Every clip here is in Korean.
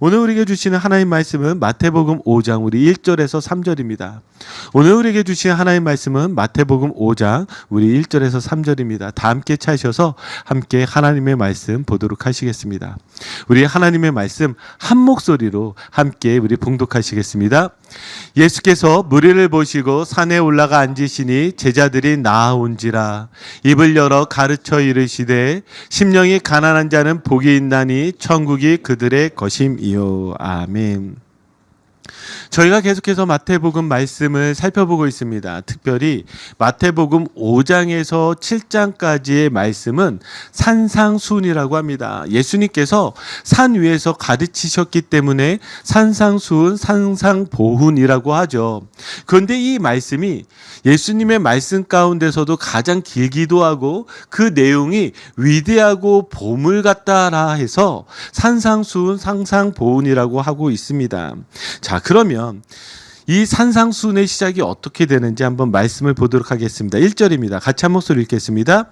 오늘 우리에게 주시는 하나님 말씀은 마태복음 5장 우리 1절에서 3절입니다. 오늘 우리에게 주신 하나님 말씀은 마태복음 5장 우리 1절에서 3절입니다. 다 함께 차셔서 함께 하나님의 말씀 보도록 하시겠습니다. 우리 하나님의 말씀 한 목소리로 함께 우리 봉독하시겠습니다. 예수께서 무리를 보시고 산에 올라가 앉으시니 제자들이 나아온지라 입을 열어 가르쳐 이르시되 심령이 가난한 자는 복이 있나니 천국이 그들의 것임이요 아멘. 저희가 계속해서 마태복음 말씀을 살펴보고 있습니다. 특별히 마태복음 5장에서 7장까지의 말씀은 산상순이라고 합니다. 예수님께서 산 위에서 가르치셨기 때문에 산상순, 산상보훈이라고 하죠. 그런데 이 말씀이 예수님의 말씀 가운데서도 가장 길기도 하고 그 내용이 위대하고 보물 같다라 해서 산상순, 상상보훈이라고 하고 있습니다. 자, 그러면 이 산상순의 시작이 어떻게 되는지 한번 말씀을 보도록 하겠습니다. 1절입니다. 같이 한 목소리 읽겠습니다.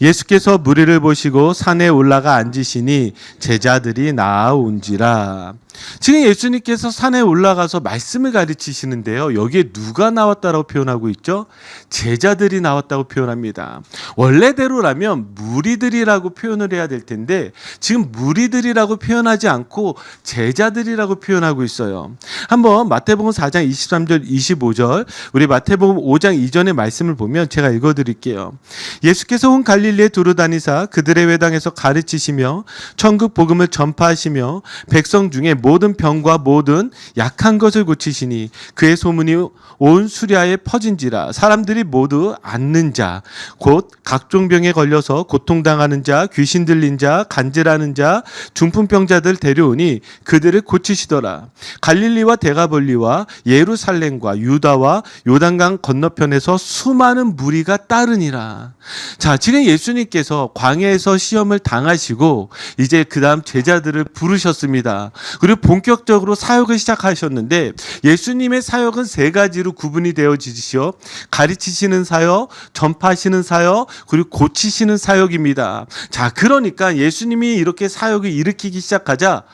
예수께서 무리를 보시고 산에 올라가 앉으시니 제자들이 나아온지라. 지금 예수님께서 산에 올라가서 말씀을 가르치시는데요. 여기에 누가 나왔다라고 표현하고 있죠? 제자들이 나왔다고 표현합니다. 원래대로라면 무리들이라고 표현을 해야 될 텐데 지금 무리들이라고 표현하지 않고 제자들이라고 표현하고 있어요. 한번 마태복음 4장 23절 25절 우리 마태복음 5장 이전의 말씀을 보면 제가 읽어 드릴게요. 예수께서 온 갈릴리에 두루 다니사 그들의 회당에서 가르치시며 천국 복음을 전파하시며 백성 중에 모든 병과 모든 약한 것을 고치시니 그의 소문이 온 수리아에 퍼진지라 사람들이 모두 앉는 자 곧 각종 병에 걸려서 고통당하는 자 귀신 들린 자 간질하는 자 중풍병자들 데려오니 그들을 고치시더라. 갈릴리와 대가볼리와 예루살렘과 유다와 요단강 건너편에서 수많은 무리가 따르니라. 자 지금 예수님께서 광야에서 시험을 당하시고 이제 그다음 제자들을 부르셨습니다. 그리고 본격적으로 사역을 시작하셨는데 예수님의 사역은 세 가지로 구분이 되어지시오. 가르치시는 사역, 전파하시는 사역, 그리고 고치시는 사역입니다. 자, 그러니까 예수님이 이렇게 사역을 일으키기 시작하자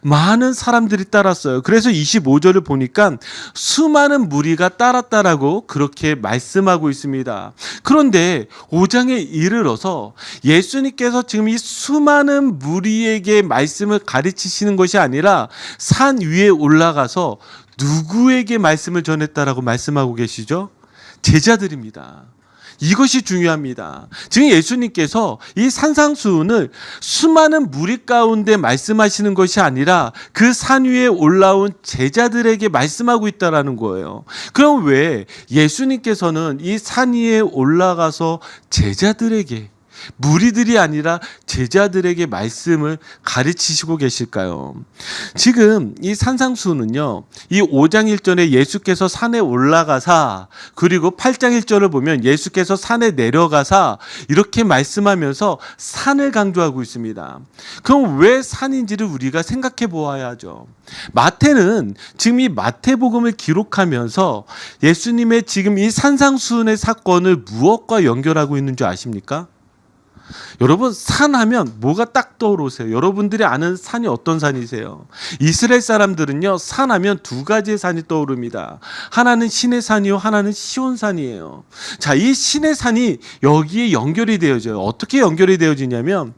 많은 사람들이 따랐어요. 그래서 25절을 보니까 수많은 무리가 따랐다라고 그렇게 말씀하고 있습니다. 그런데 5장에 이르러서 예수님께서 지금 이 수많은 무리에게 말씀을 가르치시는 것이 아니라 산 위에 올라가서 누구에게 말씀을 전했다라고 말씀하고 계시죠? 제자들입니다. 이것이 중요합니다. 지금 예수님께서 이 산상수훈을 수많은 무리 가운데 말씀하시는 것이 아니라 그 산 위에 올라온 제자들에게 말씀하고 있다라는 거예요. 그럼 왜 예수님께서는 이 산 위에 올라가서 제자들에게 무리들이 아니라 제자들에게 말씀을 가르치시고 계실까요? 지금 이 산상수는요, 이 5장 1절에 예수께서 산에 올라가사, 그리고 8장 1절을 보면 예수께서 산에 내려가사, 이렇게 말씀하면서 산을 강조하고 있습니다. 그럼 왜 산인지를 우리가 생각해 보아야 하죠. 마태는 지금 이 마태복음을 기록하면서 예수님의 지금 이 산상수훈의 사건을 무엇과 연결하고 있는 줄 아십니까? 여러분 산 하면 뭐가 딱 떠오르세요? 여러분들이 아는 산이 어떤 산이세요? 이스라엘 사람들은요 산 하면 두 가지의 산이 떠오릅니다. 하나는 신의 산이요, 하나는 시온 산이에요. 자, 이 신의 산이 여기에 연결이 되어져요. 어떻게 연결이 되어지냐면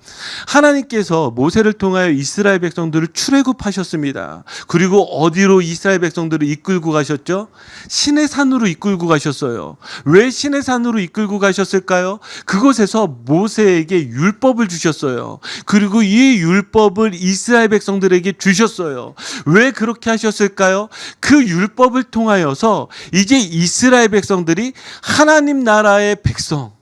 하나님께서 모세를 통하여 이스라엘 백성들을 출애굽하셨습니다. 그리고 어디로 이스라엘 백성들을 이끌고 가셨죠? 신의 산으로 이끌고 가셨어요. 왜 신의 산으로 이끌고 가셨을까요? 그곳에서 모세 에게 율법을 주셨어요. 그리고 이 율법을 이스라엘 백성들에게 주셨어요. 왜 그렇게 하셨을까요? 그 율법을 통하여서 이제 이스라엘 백성들이 하나님 나라의 백성,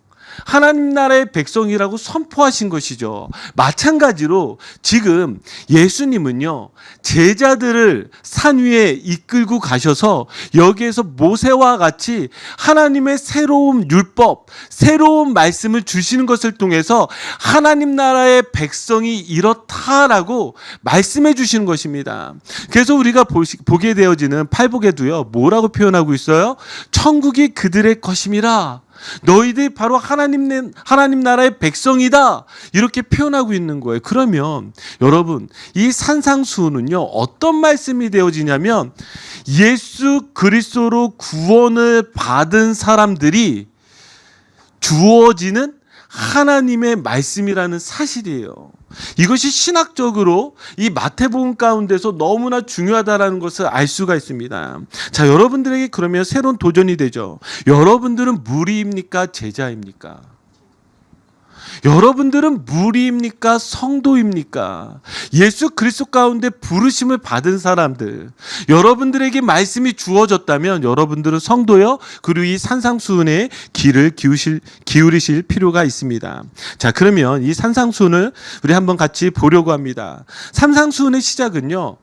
하나님 나라의 백성이라고 선포하신 것이죠. 마찬가지로 지금 예수님은요, 제자들을 산 위에 이끌고 가셔서 여기에서 모세와 같이 하나님의 새로운 율법, 새로운 말씀을 주시는 것을 통해서 하나님 나라의 백성이 이렇다라고 말씀해 주시는 것입니다. 그래서 우리가 보게 되어지는 팔복에도요, 뭐라고 표현하고 있어요? 천국이 그들의 것임이라. 너희들이 바로 하나님 내- 하나님 나라의 백성이다. 이렇게 표현하고 있는 거예요. 그러면 여러분, 이 산상수훈은요. 어떤 말씀이 되어지냐면 예수 그리스도로 구원을 받은 사람들이 주어지는 하나님의 말씀이라는 사실이에요. 이것이 신학적으로 이 마태복음 가운데서 너무나 중요하다라는 것을 알 수가 있습니다. 자, 여러분들에게 그러면 새로운 도전이 되죠. 여러분들은 무리입니까? 제자입니까? 여러분들은 무리입니까? 성도입니까? 예수 그리스도 가운데 부르심을 받은 사람들. 여러분들에게 말씀이 주어졌다면 여러분들은 성도요. 그리고 이 산상수훈에 귀를 기우실, 기울이실 필요가 있습니다. 자, 그러면 이 산상수훈을 우리 한번 같이 보려고 합니다. 산상수훈의 시작은요.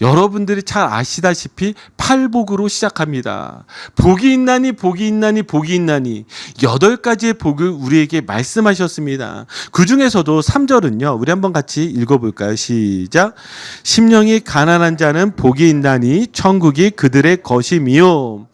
여러분들이 잘 아시다시피 팔복으로 시작합니다. 복이 있나니 복이 있나니 복이 있나니 여덟 가지의 복을 우리에게 말씀하셨습니다. 그 중에서도 3절은요. 우리 한번 같이 읽어 볼까요? 시작. 심령이 가난한 자는 복이 있나니 천국이 그들의 것이미요.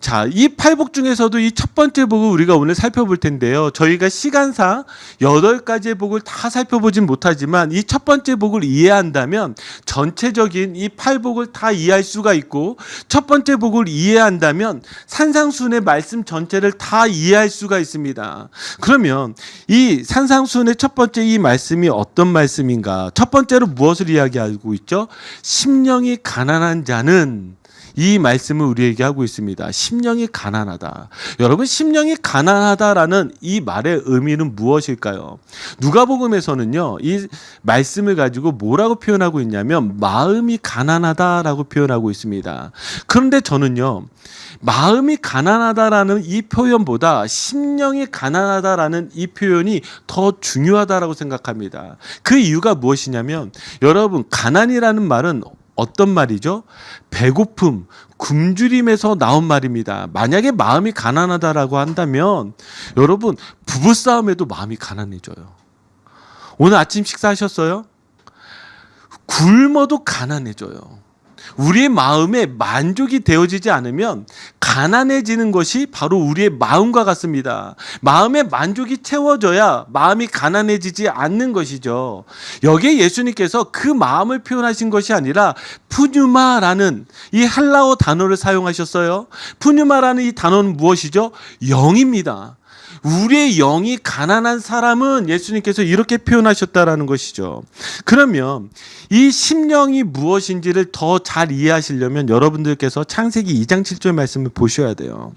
자, 이 팔복 중에서도 이 첫 번째 복을 우리가 오늘 살펴볼 텐데요. 저희가 시간상 여덟 가지의 복을 다 살펴보진 못하지만 이 첫 번째 복을 이해한다면 전체적인 이 팔복을 다 이해할 수가 있고 첫 번째 복을 이해한다면 산상순의 말씀 전체를 다 이해할 수가 있습니다. 그러면 이 산상순의 첫 번째 이 말씀이 어떤 말씀인가? 첫 번째로 무엇을 이야기하고 있죠? 심령이 가난한 자는 이 말씀을 우리에게 하고 있습니다. 심령이 가난하다. 여러분, 심령이 가난하다라는 이 말의 의미는 무엇일까요? 누가복음에서는요, 이 말씀을 가지고 뭐라고 표현하고 있냐면 마음이 가난하다라고 표현하고 있습니다. 그런데 저는요, 마음이 가난하다라는 이 표현보다 심령이 가난하다라는 이 표현이 더 중요하다라고 생각합니다. 그 이유가 무엇이냐면 여러분 가난이라는 말은 어떤 말이죠? 배고픔, 굶주림에서 나온 말입니다. 만약에 마음이 가난하다라고 한다면 여러분 부부 싸움에도 마음이 가난해져요. 오늘 아침 식사하셨어요? 굶어도 가난해져요. 우리의 마음에 만족이 되어지지 않으면 가난해지는 것이 바로 우리의 마음과 같습니다. 마음의 만족이 채워져야 마음이 가난해지지 않는 것이죠. 여기에 예수님께서 그 마음을 표현하신 것이 아니라 푸뉴마라는 이 헬라어 단어를 사용하셨어요. 푸뉴마라는 이 단어는 무엇이죠? 영입니다. 우리의 영이 가난한 사람은 예수님께서 이렇게 표현하셨다라는 것이죠. 그러면 이 심령이 무엇인지를 더 잘 이해하시려면 여러분들께서 창세기 2장 7절 말씀을 보셔야 돼요.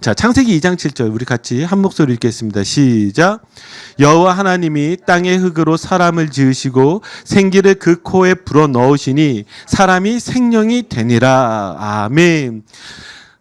자, 창세기 2장 7절 우리 같이 한 목소리 읽겠습니다. 시작. 여호와 하나님이 땅의 흙으로 사람을 지으시고 생기를 그 코에 불어 넣으시니 사람이 생명이 되니라. 아멘.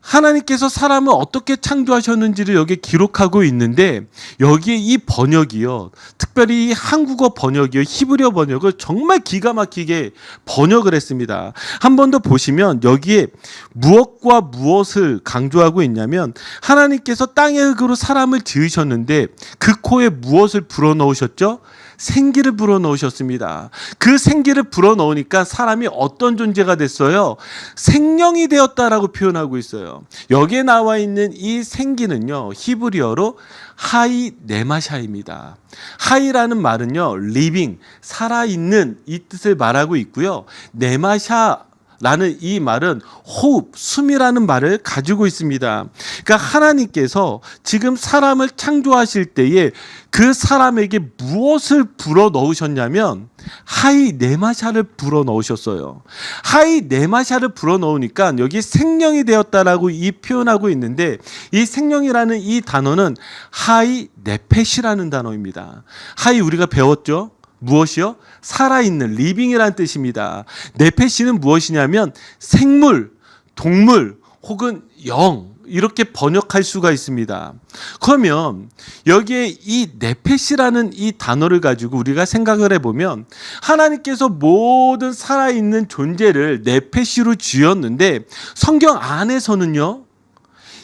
하나님께서 사람을 어떻게 창조하셨는지를 여기 기록하고 있는데 여기에 이 번역이요. 특별히 이 한국어 번역이요. 히브리어 번역을 정말 기가 막히게 번역을 했습니다. 한 번 더 보시면 여기에 무엇과 무엇을 강조하고 있냐면 하나님께서 땅의 흙으로 사람을 지으셨는데 그 코에 무엇을 불어넣으셨죠? 생기를 불어넣으셨습니다. 그 생기를 불어넣으니까 사람이 어떤 존재가 됐어요? 생명이 되었다라고 표현하고 있어요. 여기에 나와 있는 이 생기는요, 히브리어로 하이 네마샤입니다. 하이라는 말은요, living, 살아있는 이 뜻을 말하고 있고요. 네마샤 라는 이 말은 호흡, 숨이라는 말을 가지고 있습니다. 그러니까 하나님께서 지금 사람을 창조하실 때에 그 사람에게 무엇을 불어 넣으셨냐면 하이 네마샤를 불어 넣으셨어요. 하이 네마샤를 불어 넣으니까 여기 생명이 되었다라고 이 표현하고 있는데 이 생명이라는 이 단어는 하이 네페시라는 단어입니다. 하이 우리가 배웠죠? 무엇이요? 살아있는 리빙이라는 뜻입니다. 네페시는 무엇이냐면 생물, 동물 혹은 영 이렇게 번역할 수가 있습니다. 그러면 여기에 이 네페시라는 이 단어를 가지고 우리가 생각을 해보면 하나님께서 모든 살아있는 존재를 네페시로 지었는데 성경 안에서는요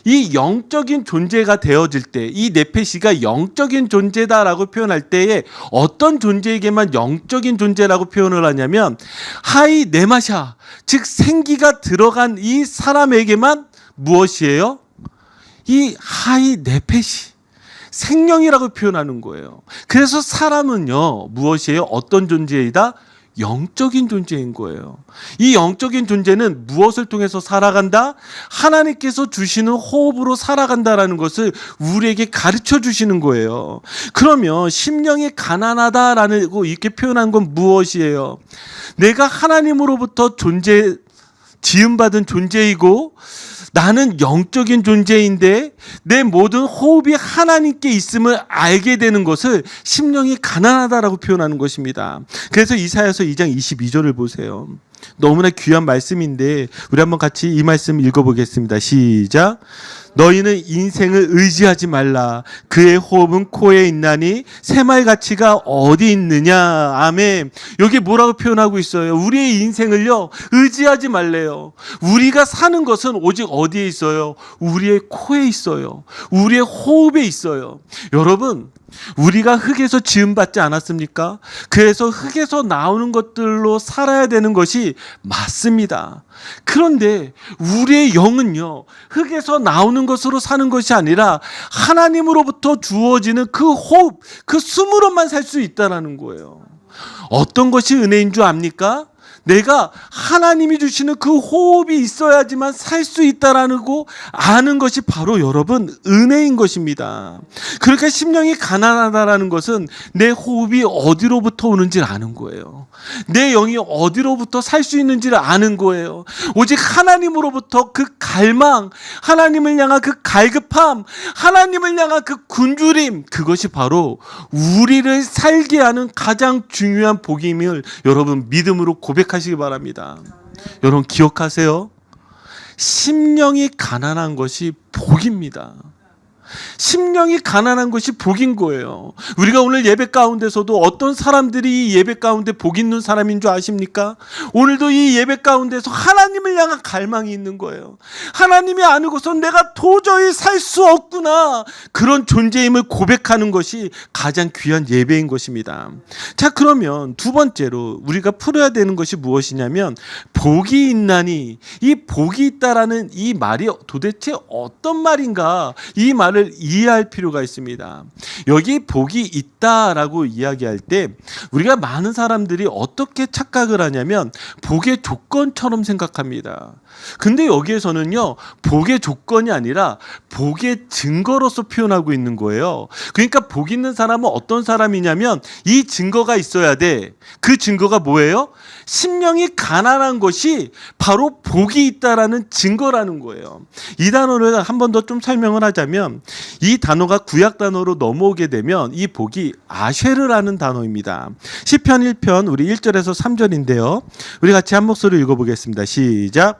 이 영적인 존재가 되어질 때, 이 네페시가 영적인 존재다라고 표현할 때에 어떤 존재에게만 영적인 존재라고 표현을 하냐면 하이 네마샤, 즉 생기가 들어간 이 사람에게만 무엇이에요? 이 하이 네페시 생명이라고 표현하는 거예요. 그래서 사람은요 무엇이에요? 어떤 존재이다? 영적인 존재인 거예요. 이 영적인 존재는 무엇을 통해서 살아간다? 하나님께서 주시는 호흡으로 살아간다라는 것을 우리에게 가르쳐 주시는 거예요. 그러면 심령이 가난하다라고 이렇게 표현한 건 무엇이에요? 내가 하나님으로부터 존재 지음받은 존재이고 나는 영적인 존재인데 내 모든 호흡이 하나님께 있음을 알게 되는 것을 심령이 가난하다라고 표현하는 것입니다. 그래서 이사야서 2장 22절을 보세요. 너무나 귀한 말씀인데 우리 한번 같이 이 말씀 읽어보겠습니다. 시작. 너희는 인생을 의지하지 말라. 그의 호흡은 코에 있나니 새말 가치가 어디 있느냐. 아멘. 여기 뭐라고 표현하고 있어요? 우리의 인생을요 의지하지 말래요. 우리가 사는 것은 오직 어디에 있어요? 우리의 코에 있어요. 우리의 호흡에 있어요. 여러분. 우리가 흙에서 지음받지 않았습니까? 그래서 흙에서 나오는 것들로 살아야 되는 것이 맞습니다. 그런데 우리의 영은요, 흙에서 나오는 것으로 사는 것이 아니라 하나님으로부터 주어지는 그 호흡, 그 숨으로만 살 수 있다라는 거예요. 어떤 것이 은혜인 줄 압니까? 내가 하나님이 주시는 그 호흡이 있어야지만 살 수 있다라는 거 아는 것이 바로 여러분 은혜인 것입니다. 그러니까 심령이 가난하다라는 것은 내 호흡이 어디로부터 오는지 아는 거예요. 내 영이 어디로부터 살 수 있는지를 아는 거예요. 오직 하나님으로부터 그 갈망, 하나님을 향한 그 갈급함, 하나님을 향한 그 굶주림, 그것이 바로 우리를 살게 하는 가장 중요한 복임을 여러분 믿음으로 고백하 시기 바랍니다. 여러분 기억하세요. 심령이 가난한 것이 복입니다. 심령이 가난한 것이 복인 거예요. 우리가 오늘 예배 가운데서도 어떤 사람들이 이 예배 가운데 복 있는 사람인 줄 아십니까? 오늘도 이 예배 가운데서 하나님을 향한 갈망이 있는 거예요. 하나님이 아니고서 내가 도저히 살 수 없구나. 그런 존재임을 고백하는 것이 가장 귀한 예배인 것입니다. 자, 그러면 두 번째로 우리가 풀어야 되는 것이 무엇이냐면 복이 있나니 이 복이 있다라는 이 말이 도대체 어떤 말인가? 이 말을 이해할 필요가 있습니다. 여기 복이 있다라고 이야기할 때 우리가 많은 사람들이 어떻게 착각을 하냐면 복의 조건처럼 생각합니다. 근데 여기에서는요, 복의 조건이 아니라 복의 증거로서 표현하고 있는 거예요. 그러니까 복 있는 사람은 어떤 사람이냐면 이 증거가 있어야 돼. 그 증거가 뭐예요? 심령이 가난한 것이 바로 복이 있다라는 증거라는 거예요. 이 단어를 한 번 더 좀 설명을 하자면 이 단어가 구약 단어로 넘어오게 되면 이 복이 아쉐르라는 단어입니다. 시편 1편 우리 1절에서 3절인데요. 우리 같이 한 목소리 읽어 보겠습니다. 시작.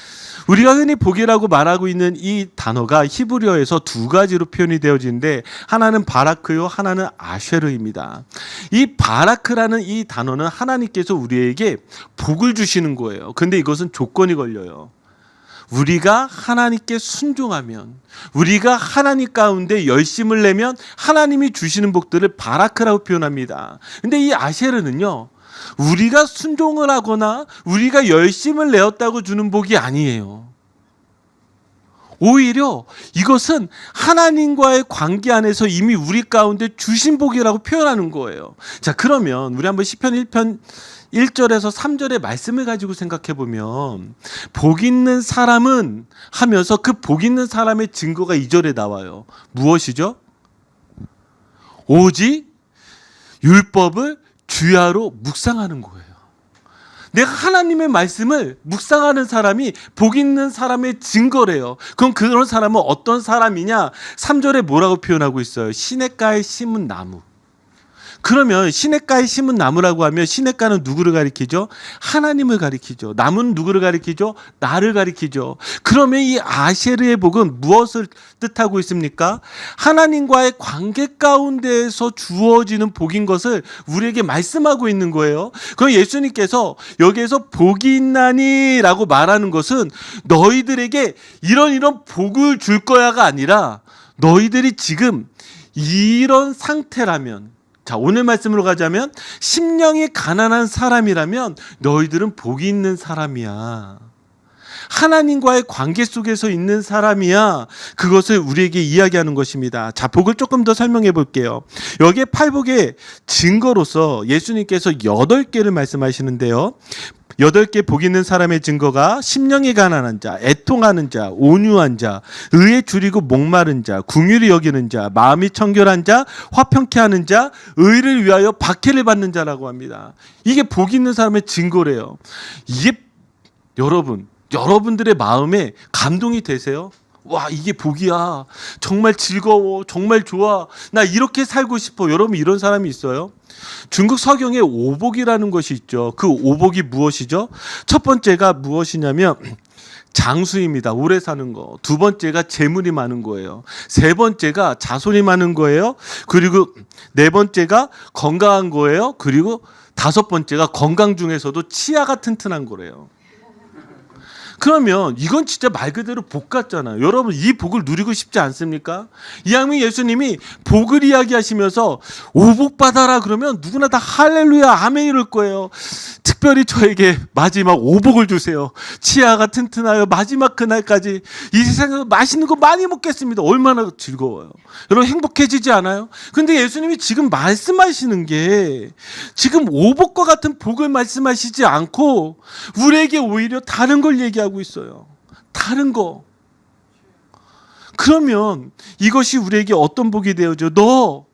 우리가 흔히 복이라고 말하고 있는 이 단어가 히브리어에서 두 가지로 표현이 되어지는데 하나는 바라크요, 하나는 아쉐르입니다. 이 바라크라는 이 단어는 하나님께서 우리에게 복을 주시는 거예요. 근데 이것은 조건이 걸려요. 우리가 하나님께 순종하면 우리가 하나님 가운데 열심을 내면 하나님이 주시는 복들을 바라크라고 표현합니다. 근데 이 아쉐르는요. 우리가 순종을 하거나 우리가 열심을 내었다고 주는 복이 아니에요. 오히려 이것은 하나님과의 관계 안에서 이미 우리 가운데 주신 복이라고 표현하는 거예요. 자, 그러면 우리 한번 시편 1편 1절에서 3절의 말씀을 가지고 생각해 보면 복 있는 사람은 하면서 그 복 있는 사람의 증거가 2절에 나와요. 무엇이죠? 오직 율법을 주야로 묵상하는 거예요. 내가 하나님의 말씀을 묵상하는 사람이 복 있는 사람의 증거래요. 그럼 그런 사람은 어떤 사람이냐? 3절에 뭐라고 표현하고 있어요? 시냇가에 심은 나무. 그러면 시냇가에 심은 나무라고 하면 시냇가는 누구를 가리키죠? 하나님을 가리키죠. 나무는 누구를 가리키죠? 나를 가리키죠. 그러면 이 아쉐르의 복은 무엇을 뜻하고 있습니까? 하나님과의 관계 가운데에서 주어지는 복인 것을 우리에게 말씀하고 있는 거예요. 그럼 예수님께서 여기에서 복이 있나니라고 말하는 것은 너희들에게 이런 이런 복을 줄 거야가 아니라 너희들이 지금 이런 상태라면 자, 오늘 말씀으로 가자면 심령이 가난한 사람이라면 너희들은 복이 있는 사람이야. 하나님과의 관계 속에서 있는 사람이야. 그것을 우리에게 이야기하는 것입니다. 자, 복을 조금 더 설명해 볼게요. 여기에 팔복의 증거로서 예수님께서 여덟 개를 말씀하시는데요. 여덟 개 복 있는 사람의 증거가 심령이 가난한 자, 애통하는 자, 온유한 자, 의에 줄이고 목마른 자, 궁휼히 여기는 자, 마음이 청결한 자, 화평케 하는 자, 의를 위하여 박해를 받는 자라고 합니다. 이게 복 있는 사람의 증거래요. 이게 여러분, 여러분들의 마음에 감동이 되세요? 와, 이게 복이야. 정말 즐거워. 정말 좋아. 나 이렇게 살고 싶어. 여러분, 이런 사람이 있어요? 중국 서경에 오복이라는 것이 있죠. 그 오복이 무엇이죠? 첫 번째가 무엇이냐면 장수입니다. 오래 사는 거. 두 번째가 재물이 많은 거예요. 세 번째가 자손이 많은 거예요. 그리고 네 번째가 건강한 거예요. 그리고 다섯 번째가 건강 중에서도 치아가 튼튼한 거래요. 그러면 이건 진짜 말 그대로 복 같잖아요. 여러분 이 복을 누리고 싶지 않습니까? 이양미 예수님이 복을 이야기하시면서 오복 받아라 그러면 누구나 다 할렐루야 아멘 이럴 거예요. 특별히 저에게 마지막 오복을 주세요. 치아가 튼튼하여 마지막 그날까지 이 세상에서 맛있는 거 많이 먹겠습니다. 얼마나 즐거워요. 여러분 행복해지지 않아요? 근데 예수님이 지금 말씀하시는 게 지금 오복과 같은 복을 말씀하시지 않고 우리에게 오히려 다른 걸 얘기하고 있어요. 다른 거. 그러면 이것이 우리에게 어떤 복이 되어져? 너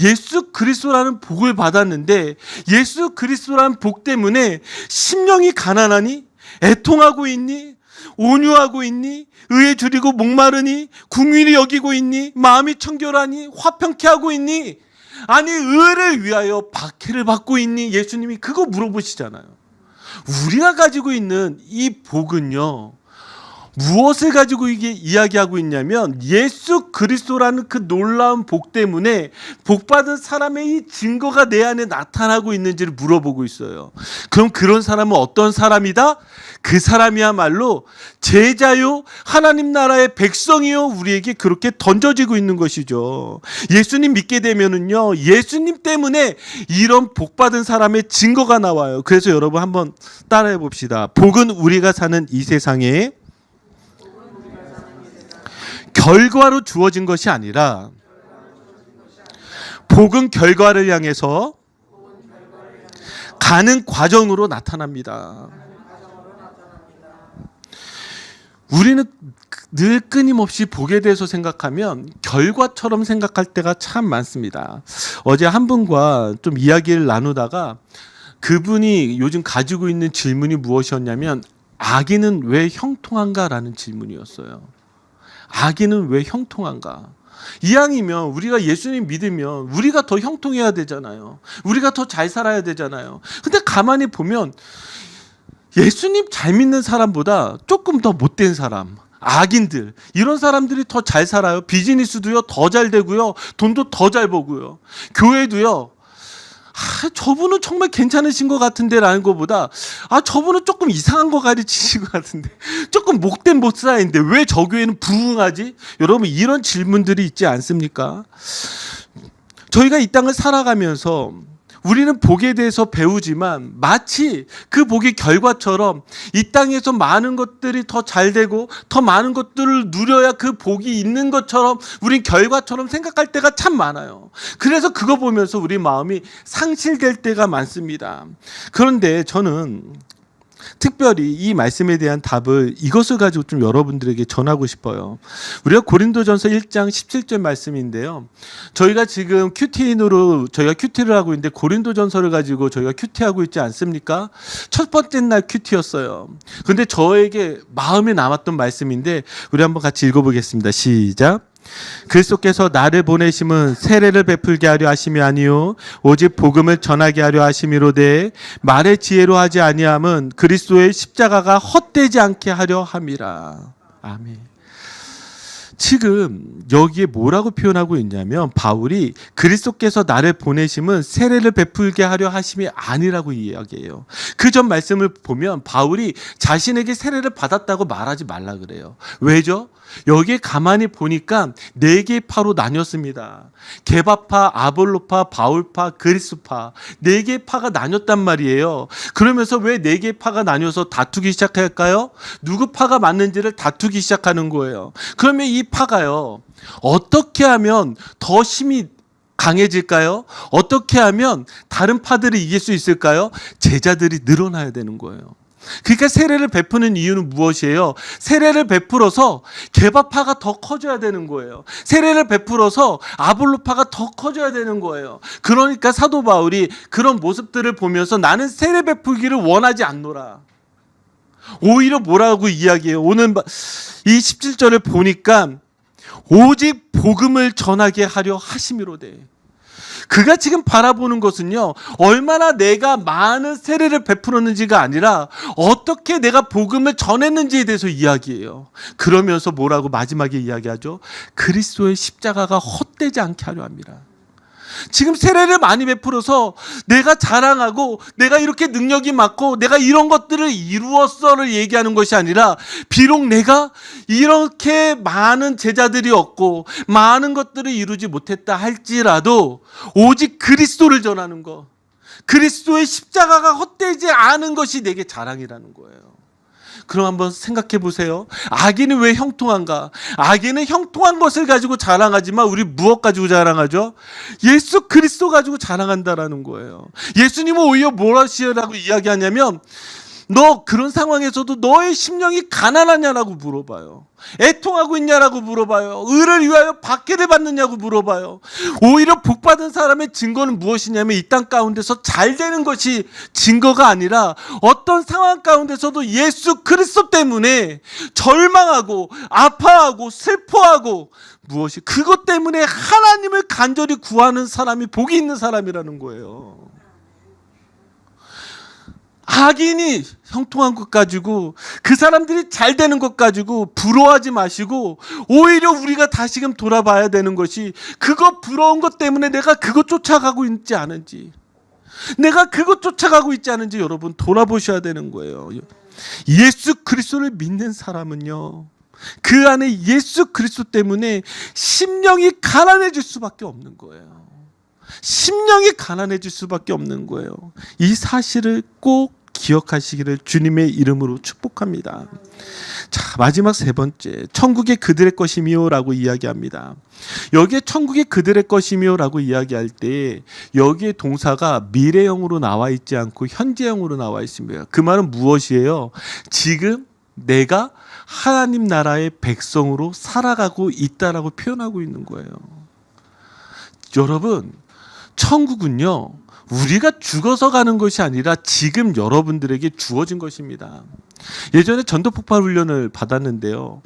예수 그리스도라는 복을 받았는데 예수 그리스도라는 복 때문에 심령이 가난하니 애통하고 있니? 온유하고 있니? 의에 줄이고 목마르니? 궁휼히 여기고 있니? 마음이 청결하니? 화평케 하고 있니? 아니 의를 위하여 박해를 받고 있니? 예수님이 그거 물어보시잖아요. 우리가 가지고 있는 이 복은요. 무엇을 가지고 이게 이야기하고 있냐면 예수 그리스도라는 그 놀라운 복 때문에 복 받은 사람의 이 증거가 내 안에 나타나고 있는지를 물어보고 있어요. 그럼 그런 사람은 어떤 사람이다? 그 사람이야말로 제자요 하나님 나라의 백성이요 우리에게 그렇게 던져지고 있는 것이죠. 예수님 믿게 되면은요 예수님 때문에 이런 복 받은 사람의 증거가 나와요. 그래서 여러분 한번 따라해 봅시다. 복은 우리가 사는 이 세상에 결과로 주어진 것이 아니라 복은 결과를 향해서 가는 과정으로 나타납니다. 우리는 늘 끊임없이 복에 대해서 생각하면 결과처럼 생각할 때가 참 많습니다. 어제 한 분과 좀 이야기를 나누다가 그분이 요즘 가지고 있는 질문이 무엇이었냐면 아기는 왜 형통한가라는 질문이었어요. 아기는 왜 형통한가? 이왕이면 우리가 예수님 믿으면 우리가 더 형통해야 되잖아요. 우리가 더 잘 살아야 되잖아요. 근데 가만히 보면 예수님 잘 믿는 사람보다 조금 더 못된 사람, 악인들 이런 사람들이 더 잘 살아요. 비즈니스도요 더 잘 되고요, 돈도 더 잘 버고요, 교회도요. 아, 저분은 정말 괜찮으신 것 같은데라는 것보다 아 저분은 조금 이상한 거 가르치신 것 같은데 조금 목된 목사인데 왜 저 교회는 부흥하지? 여러분 이런 질문들이 있지 않습니까? 저희가 이 땅을 살아가면서 우리는 복에 대해서 배우지만 마치 그 복의 결과처럼 이 땅에서 많은 것들이 더 잘 되고 더 많은 것들을 누려야 그 복이 있는 것처럼 우린 결과처럼 생각할 때가 참 많아요. 그래서 그거 보면서 우리 마음이 상실될 때가 많습니다. 그런데 저는 특별히 이 말씀에 대한 답을 이것을 가지고 좀 여러분들에게 전하고 싶어요. 우리가 고린도전서 1장 17절 말씀인데요. 저희가 지금 큐티인으로 저희가 큐티를 하고 있는데 고린도전서를 가지고 저희가 큐티하고 있지 않습니까? 첫 번째 날 큐티였어요. 근데 저에게 마음에 남았던 말씀인데 우리 한번 같이 읽어보겠습니다. 시작. 그리스도께서 나를 보내심은 세례를 베풀게 하려 하심이 아니요 오직 복음을 전하게 하려 하심이로되 말의 지혜로 하지 아니함은 그리스도의 십자가가 헛되지 않게 하려 함이라. 아멘. 지금 여기에 뭐라고 표현하고 있냐면 바울이 그리스도께서 나를 보내심은 세례를 베풀게 하려 하심이 아니라고 이야기해요. 그 전 말씀을 보면 바울이 자신에게 세례를 받았다고 말하지 말라 그래요. 왜죠? 여기에 가만히 보니까 네 개의 파로 나뉘었습니다. 개바파, 아볼로파, 바울파, 그리스파 네 개의 파가 나뉘었단 말이에요. 그러면서 왜 네 개의 파가 나뉘어서 다투기 시작할까요? 누구 파가 맞는지를 다투기 시작하는 거예요. 그러면 이 파가요. 어떻게 하면 더 힘이 강해질까요? 어떻게 하면 다른 파들을 이길 수 있을까요? 제자들이 늘어나야 되는 거예요. 그러니까 세례를 베푸는 이유는 무엇이에요? 세례를 베풀어서 개바파가 더 커져야 되는 거예요. 세례를 베풀어서 아볼로파가 더 커져야 되는 거예요. 그러니까 사도 바울이 그런 모습들을 보면서 나는 세례 베풀기를 원하지 않노라. 오히려 뭐라고 이야기해요? 오늘 이 17절을 보니까 오직 복음을 전하게 하려 하심이로되 그가 지금 바라보는 것은요, 얼마나 내가 많은 세례를 베풀었는지가 아니라 어떻게 내가 복음을 전했는지에 대해서 이야기해요. 그러면서 뭐라고 마지막에 이야기하죠? 그리스도의 십자가가 헛되지 않게 하려 합니다. 지금 세례를 많이 베풀어서 내가 자랑하고 내가 이렇게 능력이 많고 내가 이런 것들을 이루었어를 얘기하는 것이 아니라 비록 내가 이렇게 많은 제자들이 없고 많은 것들을 이루지 못했다 할지라도 오직 그리스도를 전하는 것 그리스도의 십자가가 헛되지 않은 것이 내게 자랑이라는 거예요. 그럼 한번 생각해 보세요. 아기는 왜 형통한가? 아기는 형통한 것을 가지고 자랑하지만 우리 무엇 가지고 자랑하죠? 예수 그리스도 가지고 자랑한다라는 거예요. 예수님은 오히려 뭐라시라고 이야기하냐면 너 그런 상황에서도 너의 심령이 가난하냐라고 물어봐요. 애통하고 있냐라고 물어봐요. 의를 위하여 박해를 받느냐고 물어봐요. 오히려 복 받은 사람의 증거는 무엇이냐면 이 땅 가운데서 잘 되는 것이 증거가 아니라 어떤 상황 가운데서도 예수 그리스도 때문에 절망하고 아파하고 슬퍼하고 무엇이 그것 때문에 하나님을 간절히 구하는 사람이 복이 있는 사람이라는 거예요. 악인이 형통한 것 가지고 그 사람들이 잘 되는 것 가지고 부러워하지 마시고 오히려 우리가 다시금 돌아봐야 되는 것이 그거 부러운 것 때문에 내가 그거 쫓아가고 있지 않은지 내가 그거 쫓아가고 있지 않은지 여러분 돌아보셔야 되는 거예요. 예수 그리스도를 믿는 사람은요. 그 안에 예수 그리스도 때문에 심령이 가난해질 수밖에 없는 거예요. 심령이 가난해질 수밖에 없는 거예요. 이 사실을 꼭 기억하시기를 주님의 이름으로 축복합니다. 자, 마지막 세 번째. 천국의 그들의 것이미요라고 이야기합니다. 여기에 천국의 그들의 것이미요라고 이야기할 때 여기에 동사가 미래형으로 나와 있지 않고 현재형으로 나와 있습니다. 그 말은 무엇이에요? 지금 내가 하나님 나라의 백성으로 살아가고 있다라고 표현하고 있는 거예요. 여러분, 천국은요, 우리가 죽어서 가는 것이 아니라 지금 여러분들에게 주어진 것입니다. 예전에 전도 폭발 훈련을 받았는데요.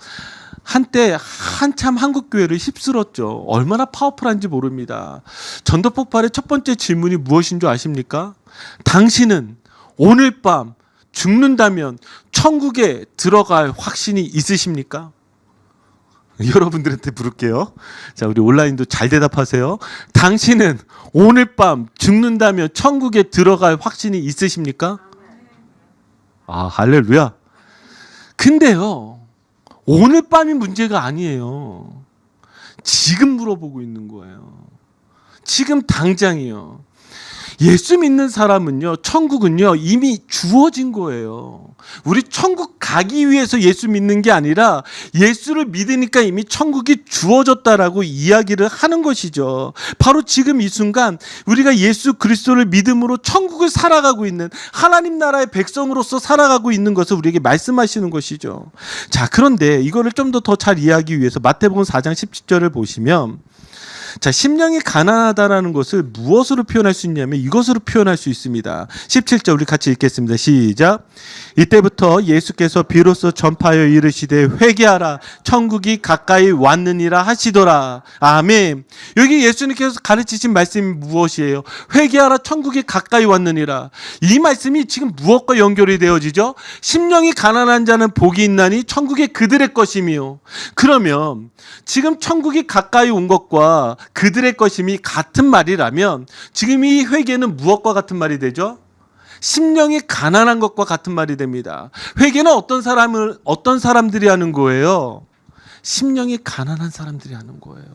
한때 한참 한국 교회를 휩쓸었죠. 얼마나 파워풀한지 모릅니다. 전도 폭발의 첫 번째 질문이 무엇인 줄 아십니까? 당신은 오늘 밤 죽는다면 천국에 들어갈 확신이 있으십니까? 여러분들한테 부를게요. 자, 우리 온라인도 잘 대답하세요. 당신은 오늘 밤 죽는다면 천국에 들어갈 확신이 있으십니까? 아, 할렐루야. 근데요, 오늘 밤이 문제가 아니에요. 지금 물어보고 있는 거예요. 지금 당장이요. 예수 믿는 사람은요, 천국은요, 이미 주어진 거예요. 우리 천국 가기 위해서 예수 믿는 게 아니라 예수를 믿으니까 이미 천국이 주어졌다라고 이야기를 하는 것이죠. 바로 지금 이 순간 우리가 예수 그리스도를 믿음으로 천국을 살아가고 있는 하나님 나라의 백성으로서 살아가고 있는 것을 우리에게 말씀하시는 것이죠. 자, 그런데 이거를 좀 더 더 잘 이해하기 위해서 마태복음 4장 17절을 보시면 자, 심령이 가난하다라는 것을 무엇으로 표현할 수 있냐면 이것으로 표현할 수 있습니다. 17절 우리 같이 읽겠습니다. 시작. 이때부터 예수께서 비로소 전파하여 이르시되 회개하라 천국이 가까이 왔느니라 하시더라. 아멘. 여기 예수님께서 가르치신 말씀이 무엇이에요? 회개하라 천국이 가까이 왔느니라. 이 말씀이 지금 무엇과 연결이 되어지죠? 심령이 가난한 자는 복이 있나니 천국이 그들의 것이며 그러면 지금 천국이 가까이 온 것과 그들의 것임이 같은 말이라면 지금 이 회개는 무엇과 같은 말이 되죠? 심령이 가난한 것과 같은 말이 됩니다. 회개는 어떤 사람을 어떤 사람들이 하는 거예요? 심령이 가난한 사람들이 하는 거예요.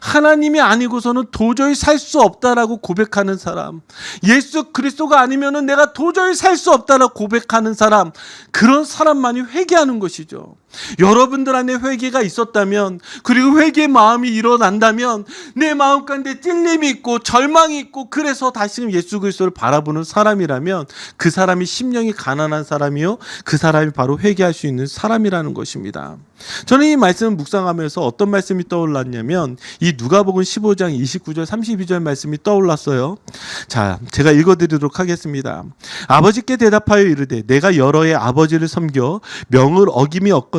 하나님이 아니고서는 도저히 살 수 없다라고 고백하는 사람, 예수 그리스도가 아니면은 내가 도저히 살 수 없다라고 고백하는 사람, 그런 사람만이 회개하는 것이죠. 여러분들 안에 회개가 있었다면, 그리고 회개의 마음이 일어난다면, 내 마음 가운데 찔림이 있고 절망이 있고, 그래서 다시금 예수 그리스도를 바라보는 사람이라면, 그 사람이 심령이 가난한 사람이요, 그 사람이 바로 회개할 수 있는 사람이라는 것입니다. 저는 이 말씀을 묵상하면서 어떤 말씀이 떠올랐냐면 이 누가복음 15장 29절 32절 말씀이 떠올랐어요. 자, 제가 읽어 드리도록 하겠습니다. 아버지께 대답하여 이르되 내가 여러의 아버지를 섬겨 명을 어김이 없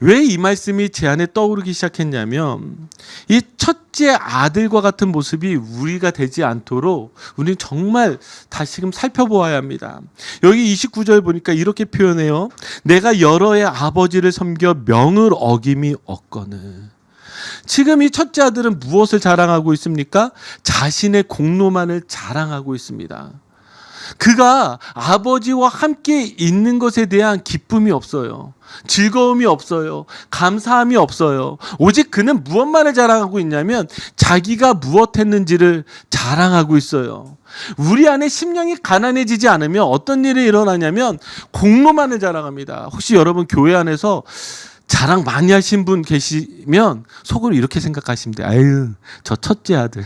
왜 이 말씀이 제 안에 떠오르기 시작했냐면 이 첫째 아들과 같은 모습이 우리가 되지 않도록 우리는 정말 다시금 살펴보아야 합니다. 여기 29절 보니까 이렇게 표현해요. 내가 여러의 아버지를 섬겨 명을 어김이 없거늘. 지금 이 첫째 아들은 무엇을 자랑하고 있습니까? 자신의 공로만을 자랑하고 있습니다. 그가 아버지와 함께 있는 것에 대한 기쁨이 없어요. 즐거움이 없어요. 감사함이 없어요. 오직 그는 무엇만을 자랑하고 있냐면 자기가 무엇 했는지를 자랑하고 있어요. 우리 안에 심령이 가난해지지 않으면 어떤 일이 일어나냐면 공로만을 자랑합니다. 혹시 여러분 교회 안에서 자랑 많이 하신 분 계시면 속으로 이렇게 생각하시면 돼요. 아유, 저 첫째 아들.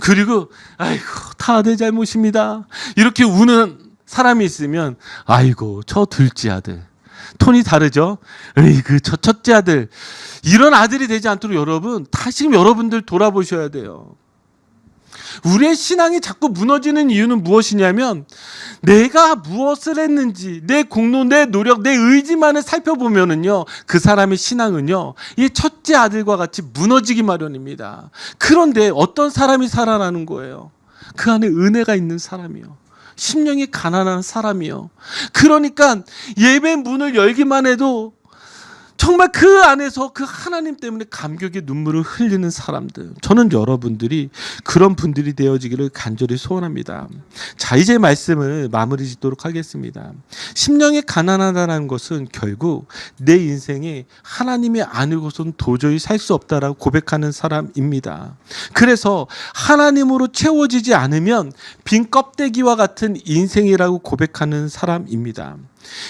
그리고 아이고 다 내 잘못입니다. 이렇게 우는 사람이 있으면 아이고 저 둘째 아들 톤이 다르죠. 에이 그 저 첫째 아들 이런 아들이 되지 않도록 여러분 다시금 여러분들 돌아보셔야 돼요. 우리의 신앙이 자꾸 무너지는 이유는 무엇이냐면 내가 무엇을 했는지 내 공로, 내 노력, 내 의지만을 살펴보면은요 그 사람의 신앙은요 이 첫째 아들과 같이 무너지기 마련입니다. 그런데 어떤 사람이 살아나는 거예요? 그 안에 은혜가 있는 사람이요. 심령이 가난한 사람이요. 그러니까 예배 문을 열기만 해도 정말 그 안에서 그 하나님 때문에 감격의 눈물을 흘리는 사람들. 저는 여러분들이 그런 분들이 되어지기를 간절히 소원합니다. 자, 이제 말씀을 마무리 짓도록 하겠습니다. 심령이 가난하다는 것은 결국 내 인생에 하나님이 아니고선 도저히 살 수 없다라고 고백하는 사람입니다. 그래서 하나님으로 채워지지 않으면 빈 껍데기와 같은 인생이라고 고백하는 사람입니다.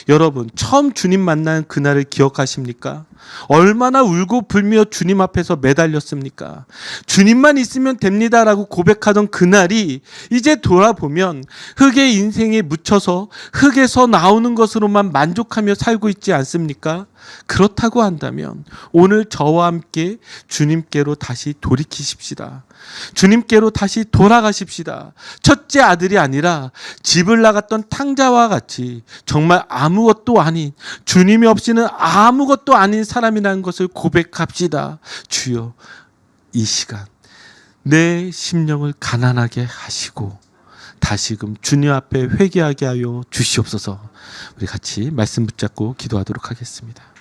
여러분, 처음 주님 만난 그날을 기억하십니까? 얼마나 울고 불며 주님 앞에서 매달렸습니까? 주님만 있으면 됩니다라고 고백하던 그날이 이제 돌아보면 흙의 인생에 묻혀서 흙에서 나오는 것으로만 만족하며 살고 있지 않습니까? 그렇다고 한다면 오늘 저와 함께 주님께로 다시 돌이키십시다. 주님께로 다시 돌아가십시다. 첫째 아들이 아니라 집을 나갔던 탕자와 같이 정말 아무것도 아닌 주님이 없이는 아무것도 아닌 사람이라는 것을 고백합시다. 주여 이 시간 내 심령을 가난하게 하시고 다시금 주님 앞에 회개하게 하여 주시옵소서. 우리 같이 말씀 붙잡고 기도하도록 하겠습니다.